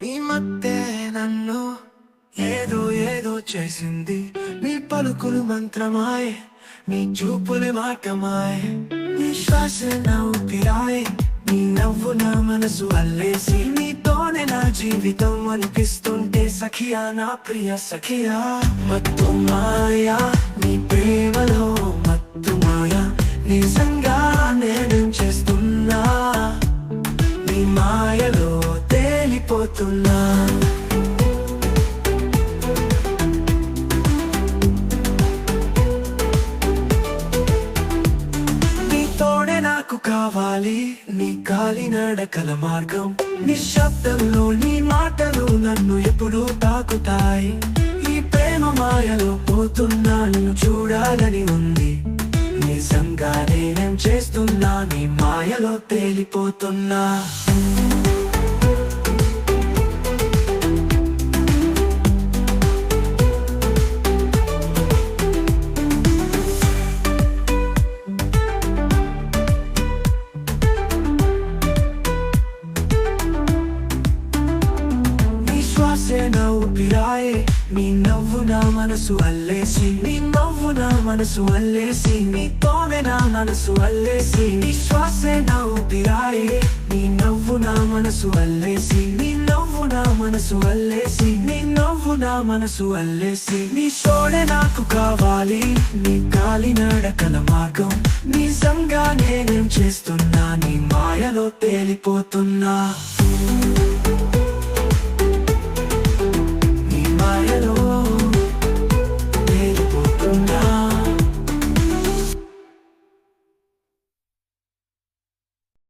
నీ మత్తే నన్ను ఏదో ఏదో చేసింది నీ పలుకులు మంత్రమాయ్ నీ చూపులు మార్గమాయ్ నీ శ్వాస నా ఊపిరాయ్ నీ నవ్వు నా మనసు అల్లేసి నీతోనే నా జీవితం అనిపిస్తుంటే సఖియా నా ప్రియ సఖియా మత్తు మాయా నీ ప్రేమలో మత్తు మాయా నిజంగా నేను చేస్తున్నా నీ మాయలో తేలిపోతున్నా నీ తోడే నాకు కావాలి నీ కాలి నడకల మార్గం. నిశ్శబ్దంలో నీ మాటలు నన్ను ఎప్పుడూ తాకుతాయి. ఈ ప్రేమ మాయలో పోతున్నా నిన్ను చూడాలని ఉంది. నిజంగా నేనేం చేస్తున్నా నీ మాయలో తేలిపోతున్నా. పిరాయే నీ నవ్వు నా మనసు అల్లేసి నీ నవ్వు నా మనసు అల్లేసి నీతోనే నా మనసు అల్లేసి నీ శ్వాసే నా ఊపిరాయే. నీ నవ్వు నా మనసు అల్లేసి నీ నవ్వు నా మనసు అల్లేసి నీ నవ్వు నా మనసు అల్లేసి నీ సోడే నాకు కావాలి నీ గాలి నడకల మార్గం. నిజంగా నేనేం చేస్తున్నా నీ మాయలో తేలిపోతున్నా.